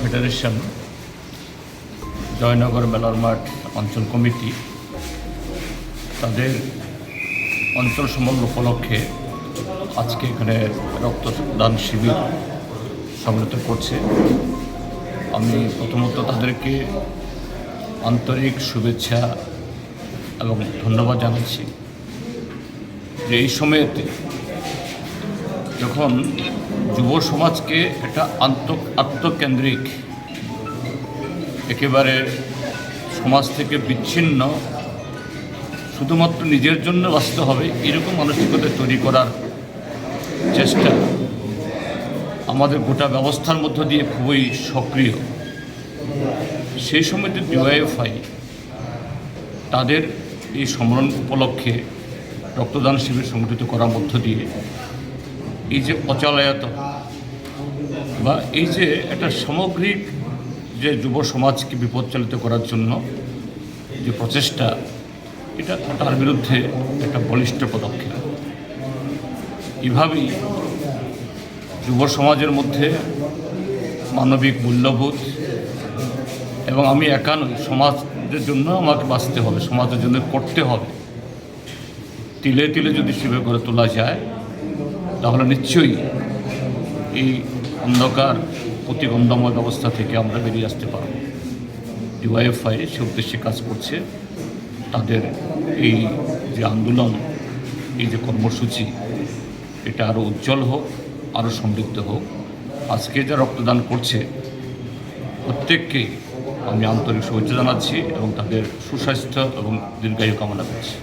Federation Joynagar মেলার মাঠ অঞ্চল কমিটি তাদের অঞ্চল সমন্বয় উপলক্ষে আজকে এখানে রক্তদান শিবির সংগঠিত করছে। আমি প্রথমত তাদেরকে আন্তরিক শুভেচ্ছা এবং ধন্যবাদ জানাচ্ছি যে এই সময়েতে যখন যুব সমাজকে একটা আন্ত আত্মকেন্দ্রিক, একেবারে সমাজ থেকে বিচ্ছিন্ন, শুধুমাত্র নিজের জন্য বাঁচতে হবে, এরকম মানসিকতা তৈরি করার চেষ্টা আমাদের গোটা ব্যবস্থার মধ্য দিয়ে খুবই সক্রিয়। সেই সময়তে ডিওয়াইএফআই তাদের এই সম্মেলন উপলক্ষে রক্তদান শিবির সংগঠিত করার মধ্য দিয়ে এই যে অচলায়ত, বা এই যে একটা সামগ্রিক যে যুব সমাজকে বিপদচালিত করার জন্য যে প্রচেষ্টা, এটা তার বিরুদ্ধে একটা বলিষ্ঠ পদক্ষেপ। এভাবেই যুব সমাজের মধ্যে মানবিক মূল্যবোধ এবং আমি একা সমাজের জন্য আমাকে বাঁচতে হবে, সমাজের জন্য করতে হবে। তিলে তিলে যদি শিবে করে তোলা যায় তাহলে নিশ্চয়ই এই অন্ধকার প্রতিবন্ধময় ব্যবস্থা থেকে আমরা বেরিয়ে আসতে পারব। ডিওয়াইএফআই সে উদ্দেশ্যে কাজ করছে। তাদের এই যে আন্দোলন, এই যে কর্মসূচি, এটা আরও উজ্জ্বল হোক আরও সমৃদ্ধ হোক। আজকে যা রক্তদান করছে, প্রত্যেককে আমি আন্তরিক শুভেচ্ছা জানাচ্ছি এবং তাদের সুস্বাস্থ্য এবং দীর্ঘায়ু কামনা করছি।